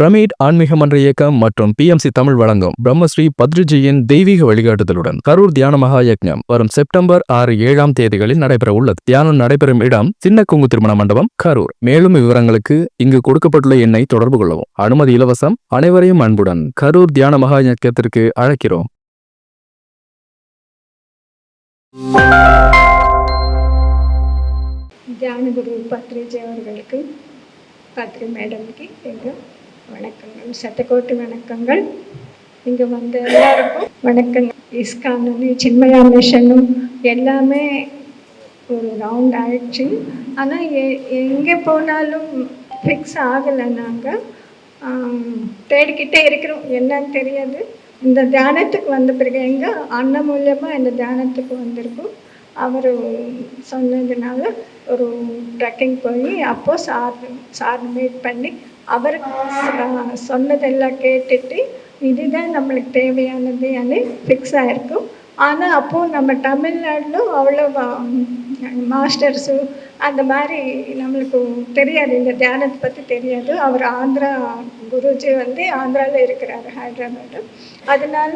Pyramid ஆன்மீக மன்ற இயக்கம் மற்றும் பிஎம்சி தமிழ் வழங்கும் பிரம்மஸ்ரீ பத்ரிஜியின் தெய்வீக வழிகாட்டுதலுடன் கரூர் தியான மகா யக்ஞம் வரும் செப்டம்பர் ஆறு ஏழாம் தேதிகளில் நடைபெற உள்ளது தியானம் நடைபெறும் இடம் சின்ன குங்கு திருமண மண்டபம் கரூர். மேலும் விவரங்களுக்கு இங்கு கொடுக்கப்பட்டுள்ள எண்ணை தொடர்பு கொள்ளவும். அனுமதி இலவசம் அனைவரையும் அன்புடன் கரூர் தியான மகா யக்ஞத்திற்கு அழைக்கிறோம். தியான பத்ரிஜி அவர்களுக்கு பத்ரி மேடமுக்கு எங்கள் வணக்கங்கள் சட்டக்கோட்டு வணக்கங்கள். இங்கே வந்த எல்லாருக்கும் வணக்கங்கள் இஸ்கானு சின்மயா மிஷனும் எல்லாமே ஒரு ரவுண்ட் ஆயிடுச்சு. ஆனால் எ எங்கே போனாலும் ஃபிக்ஸ் ஆகலை நாங்கள் தேடிக்கிட்டே இருக்கிறோம். என்னன்னு தெரியாது. இந்த தியானத்துக்கு வந்த பிறகு எங்கே அண்ணன் மூலியமாக இந்த தியானத்துக்கு வந்திருக்கோம். அவர் சொன்னதுனால ஒரு ட்ரெக்கிங் போய் அப்போது சார் சார் மீட் பண்ணி அவர் சொன்னதெல்லாம் கேட்டுட்டு இதுதான் நம்மளுக்கு தேவையானது ஃபிக்ஸ் ஆகிருக்கும் ஆனால் அப்போது நம்ம தமிழ்நாட்டில் அவ்வளோ மாஸ்டர்ஸு அந்த மாதிரி நம்மளுக்கு தெரியாது. இந்த தியானத்தை பற்றி தெரியாது. அவர் ஆந்திரா குருஜி வந்து ஆந்திராவில் இருக்கிறார் ஹைதராபாடு அதனால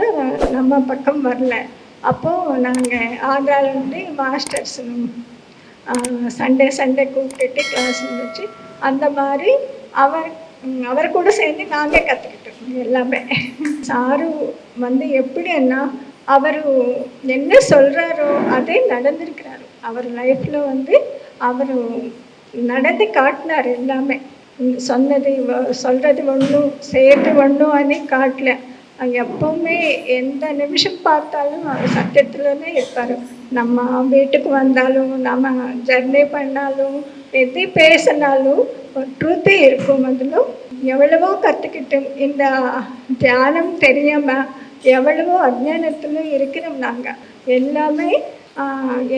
நம்ம பக்கம் வரல. அப்போது நாங்கள் ஆந்திராவிலேருந்து மாஸ்டர்ஸ் சண்டே சண்டே கூப்பிட்டுட்டு கிளாஸ் இருந்துச்சு அந்த மாதிரி அவர் ம், அவர் கூட சேர்ந்து நாங்கள் கற்றுக்கிட்டோம் எல்லாமே சாரு வந்து எப்படின்னா அவர் என்ன சொல்கிறாரோ அதே நடந்திருக்கிறாரு அவர் லைஃப்பில் வந்து அவர் நடந்து காட்டினார் எல்லாமே ம், சொன்னது வ- சொல்றது ஒன்றும் செய்யறது ஒன்றும் அனி காட்டல அங்க எப்பவுமே எந்த நிமிஷம் பார்த்தாலும் அவர் சத்தியத்துலనే இருப்பார் நம்ம வீட்டுக்கு வந்தாலும் நம்ம ஜர்னி பண்ணாலும் எது பேசினாலும் ட்ரூத்து இருக்கும் அதிலும் எவ்வளவோ கற்றுக்கிட்டோம் இந்த தியானம் தெரியாமல் எவ்வளவோ அஜ்ஞானத்துல இருக்கிறோம் நாங்கள் எல்லாமே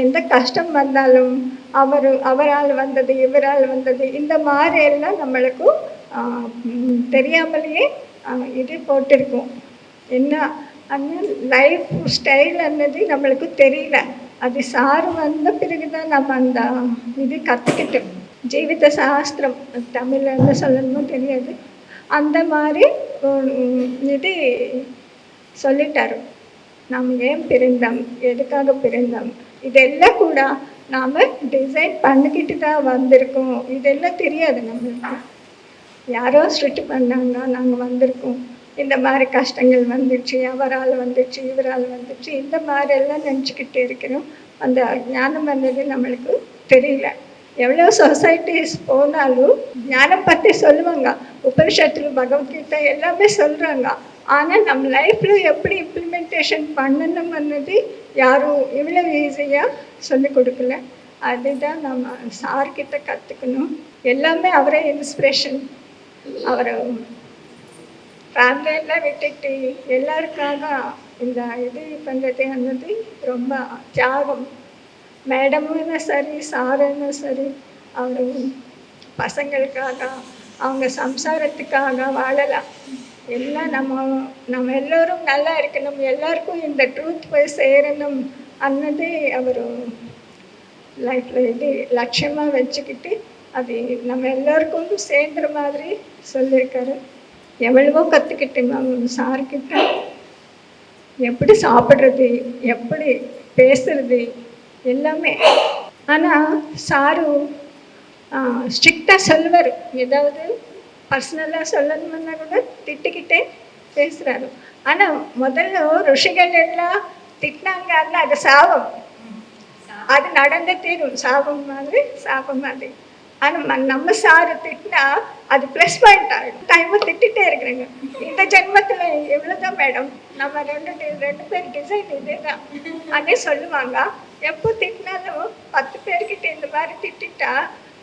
எந்த கஷ்டம் வந்தாலும் அவர் அவரால் வந்தது இவரால் வந்தது இந்த மாதிரி எல்லாம் நம்மளுக்கும் தெரியாமலேயே இது போட்டிருக்கோம். என்ன அந்த லைஃப் ஸ்டைல் அன்னது நம்மளுக்கு தெரியல. அது சார் வந்த பிறகுதான் நம்ம அந்த இது கற்றுக்கிட்டோம் ஜீவித சாஸ்திரம் தமிழ்ல என்ன சொல்லணுமோ தெரியாது. அந்த மாதிரி இது சொல்லிட்டார். நாம் ஏன் பிறந்தோம்? எதுக்காக பிறந்தோம்? இதெல்லாம் கூட நாம் டிசைன் பண்ணிக்கிட்டு தான் வந்திருக்கோம். இதெல்லாம் தெரியாது நம்மளுக்கு. யாரோ ஸ்ட்ரிக்ட் பண்ணாங்க நாங்கள் வந்திருக்கோம். இந்த மாதிரி கஷ்டங்கள் வந்துச்சு அவரால் வந்துச்சு இவரால் வந்துச்சு இந்த மாதிரியெல்லாம் நினச்சிக்கிட்டு இருக்கிறோம். அந்த ஞானம் வந்தது நம்மளுக்கு தெரியல. எவ்வளோ சொசைட்டிஸ் போனாலும் ஞானம் பற்றி சொல்லுவாங்க. உபனிஷத்தில் பகவத்கீதை எல்லாமே சொல்கிறாங்க ஆனால் நம்ம லைஃப்பில் எப்படி இம்ப்ளிமெண்டேஷன் பண்ணணும் அன்னது யாரும் இவ்வளோ ஈஸியாக சொல்லிக் கொடுக்கல. அதுதான் நம்ம சார்கிட்ட கற்றுக்கணும் எல்லாமே அவரே இன்ஸ்பிரேஷன் அவரை ஃபேமிலியெல்லாம் விட்டுட்டு எல்லாருக்காக இந்த இது பண்ணுறது ಅನ್ನೋದು ரொம்ப தியாகம் மேடமும் சரி சாரும் சரி அவர் பசங்களுக்காக அவங்க சம்சாரத்துக்காக வாழலாம் எல்லாம் நம்ம நம்ம எல்லோரும் நல்லா இருக்கணும் எல்லாருக்கும் இந்த ட்ரூத் போய் சேரணும் ಅನ್ನೋದೇ அவர் லைஃப்பில் இது லட்சியமாக வச்சுக்கிட்டு அது நம்ம எல்லாருக்கும் சேர்ந்துற மாதிரி சொல்லியிருக்காரு எவ்வளவோ கற்றுக்கிட்டேன் நம்ம சார்கிட்ட எப்படி சாப்பிட்றது எப்படி பேசுறது எல்லாமே ஆனால் சாரு ஸ்ட்ரிக்டாக சொல்லுவார் ஏதாவது பர்சனலாக சொல்லணும்னா கூட திட்டிக்கிட்டே பேசுகிறாரு ஆனால் முதல்ல ருஷிகள் எல்லாம் திட்டினாங்கன்னா அது சாபம் அது நடந்தே தீரும் சாபம் மாதிரி சாபம் மாதிரி ஆனால் நம்ம சாரு திட்டினா அது ப்ளஸ் பாயிண்ட் ஆகிடும் டைமும் திட்டிகிட்டே இருக்கிறேங்க. இந்த ஜென்மத்தில் எவ்வளோதான் மேடம் நம்ம ரெண்டு ரெண்டு பேர் டிசைன் இதே தான் அதே சொல்லுவாங்க. எப்போ திட்டினாலும் பத்து பேர்கிட்ட இந்த மாதிரி திட்டிட்டா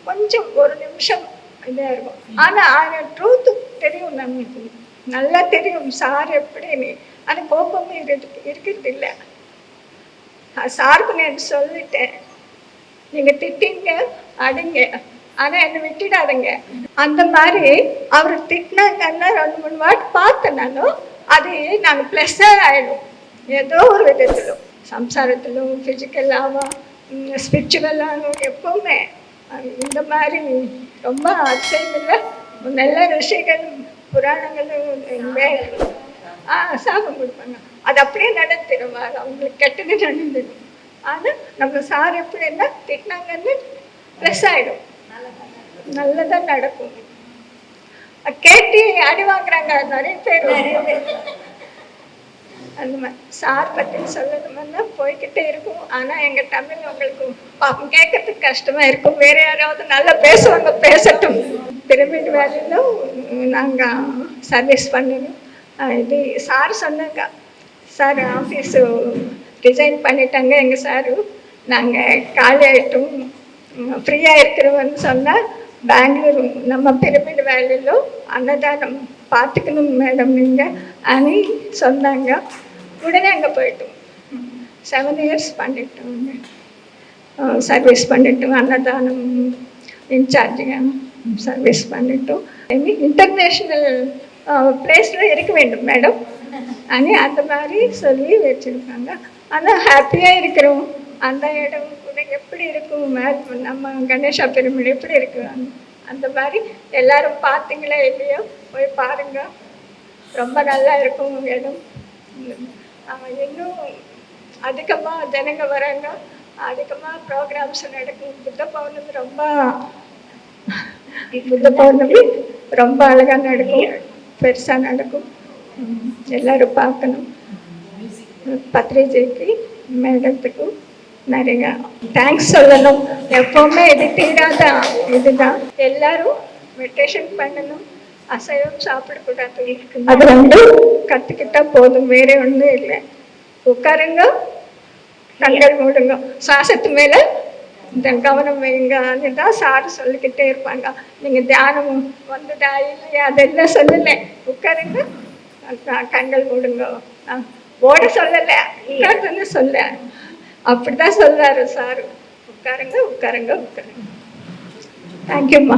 கொஞ்சம் ஒரு நிமிஷம் இதாக இருக்கும். ஆனால் ட்ரூத்து தெரியும் நமக்கு நல்லா தெரியும் சார் எப்படின்னு. ஆனால் கோபமே இருக்கு இருக்கிறது இல்லை. சாருக்கு நான் சொல்லிட்டேன். நீங்கள் திட்டிங்க அடிங்க. ஆனால் என்னை விட்டுடாதுங்க. அந்த மாதிரி அவர் திட்டினாங்கன்னா ரெண்டு மூணு வாட்டி பார்த்தேன் நானும் அது நாங்கள் ப்ளஸ்ஸாக ஆகிடும் ஏதோ ஒரு விதத்திலும். சம்சாரத்திலும் ஃபிசிக்கலாகவும் ஸ்பிரிச்சுவலாகவும் எப்போவுமே. இந்த மாதிரி ரொம்ப அதிசயம் நல்ல ரிஷிகள் புராணங்களும் ஆ சாபம் கொடுப்பாங்க. அது அப்படியே நடத்திடும் அவங்களுக்கு கெட்டது நடந்துடும். ஆனால் நம்ம சார் எப்படின்னா திட்டினாங்கன்னு ப்ளஸ் ஆகிடும் நல்லதாக நடக்கும். கேட்டு அடி வாங்குறாங்க நிறைய பேர் அந்த மாதிரி சார் பற்றி சொல்லணும்னா போய்கிட்டே இருக்கும். ஆனால் எங்கள் தமிழ் உங்களுக்கு பாப்பம் கேட்கறதுக்கு கஷ்டமாக இருக்கும். வேற யாராவது நல்லா பேசுவாங்க பேசட்டும். பிரமிட் வேலையிலும் நாங்கள் சர்வீஸ் பண்ணணும் இது சார் சொன்னாங்க. சார் ஆஃபீஸு ரிசைன் பண்ணிட்டாங்க எங்கள் சாரு. நாங்கள் காலி ஆகிட்டோம் ஃப்ரீயாக இருக்கிறவன்னு சொன்னால் பெங்களூர் நம்ம பெருமிட வேலையில் அன்னதானம் பார்த்துக்கணும் மேடம் நீங்கள் அனி சொன்னாங்க. உடனே அங்கே போயிட்டோம். செவன் இயர்ஸ் பண்ணிட்டோம். சர்வீஸ் பண்ணிட்டோம் அன்னதானம் இன்சார்ஜியாக சர்வீஸ் பண்ணிட்டோம். இன்டர்நேஷ்னல் பிளேஸில் இருக்க வேண்டும் மேடம் அனி அந்த மாதிரி சொல்லி வச்சுருக்காங்க. ஆனால் ஹாப்பியாக இருக்கிறோம். அந்த இடம் கூட எப்படி இருக்கும் நம்ம கணேஷா பெருமிழ் எப்படி இருக்கு? அந்த- மாதிரி எல்லாரும் பார்த்தீங்களா இல்லையோ? போய் பாருங்க. ரொம்ப நல்லா இருக்கும் இடம். இன்னும் அதிகமாக ஜனங்க வராங்க. அதிகமாக ப்ரோக்ராம்ஸ் நடக்கும். புத்த பௌர்ணமி ரொம்ப புத்த பௌர்ணமி ரொம்ப அழகாக நடக்கும். பெருசாக நடக்கும். எல்லாரும் பார்க்கணும். பத்ரிஜிக்கு மேடத்துக்கும். நிறைய தேங்க்ஸ் சொல்லணும். எப்பவுமே இது தீராத இதுதான். எல்லாரும் மெடிடேஷன் பண்ணணும். அசைவம் சாப்பிடக்கூடாது. அது ரெண்டும் கற்றுக்கிட்டா போதும். வேற ஒன்றும் இல்லை. உட்காருங்க. கண்கள் மூடுங்க. சுவாசத்து மேலே இந்த கவனம் வைங்க. அதுதான் சார் சொல்லிக்கிட்டே இருப்பாங்க. நீங்கள் தியானம் வந்துட்டா இல்லையா? அதெல்லாம் சொல்லலை. உட்காருங்க. கண்கள் மூடுங்க. ஓட சொல்லலை. உட்காருன்னு சொல்ல. அப்படிதான் சொல்றாரு சார். உட்காருங்க உட்காருங்க உட்காருங்க. தேங்க்யூம்மா